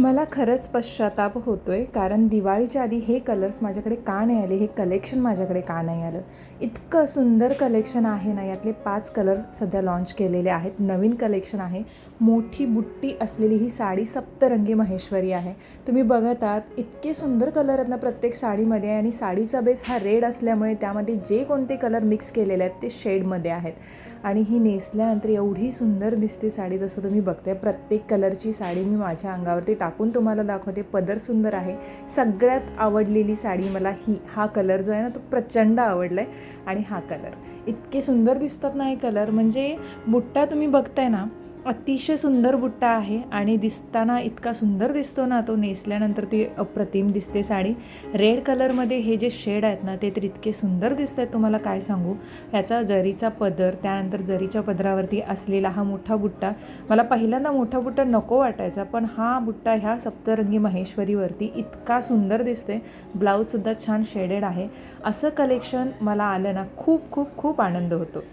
मला खरंच पश्चाताप होतो आहे कारण दिवाळीच्या आधी हे कलर्स माझ्याकडे का नाही आले? हे कलेक्शन माझ्याकडे का नाही आलं? इतकं सुंदर कलेक्शन आहे ना यातले पाच कलर सध्या लॉन्च केलेले आहेत. नवीन कलेक्शन आहे. मोठी बुट्टी असलेली ही साडी सप्तरंगी महेश्वरी आहे. तुम्ही बघत आहात इतके सुंदर कलर आहेत ना प्रत्येक साडीमध्ये आणि साडीचा बेस हा रेड असल्यामुळे त्यामध्ये जे कोणते कलर मिक्स केलेले आहेत ते शेडमध्ये आहेत. आणि ही नेसल्यानंतर एवढी सुंदर दिसते साडी जसं तुम्ही बघताय. प्रत्येक कलरची साडी मी माझ्या अंगावरती टाकून तुम्हाला दाखवते. पदर सुंदर आहे. सगळ्यात आवडलेली साडी मला ही. हा कलर जो आहे ना तो प्रचंड आवडला आहे आणि हा कलर. इतके सुंदर दिसतात ना हे कलर. म्हणजे बुट्टा तुम्ही बघताय ना अतिशय सुंदर बुट्टा आहे आणि दिसताना इतका सुंदर दिसतो ना तो नेसल्यानंतर ती अप्रतिम दिसते साडी. रेड कलरमध्ये हे जे शेड आहेत ना ते तर इतके सुंदर दिसत आहेत तुम्हाला काय सांगू? ह्याचा जरीचा पदर त्यानंतर जरीच्या पदरावरती असलेला हा मोठा बुट्टा मला पहिल्यांदा मोठा बुट्टा नको वाटायचा पण हा बुट्टा ह्या सप्तरंगी महेश्वरीवरती इतका सुंदर दिसतोय. ब्लाऊजसुद्धा छान शेडेड आहे. असं कलेक्शन मला आलं ना खूप खूप खूप आनंद होतो.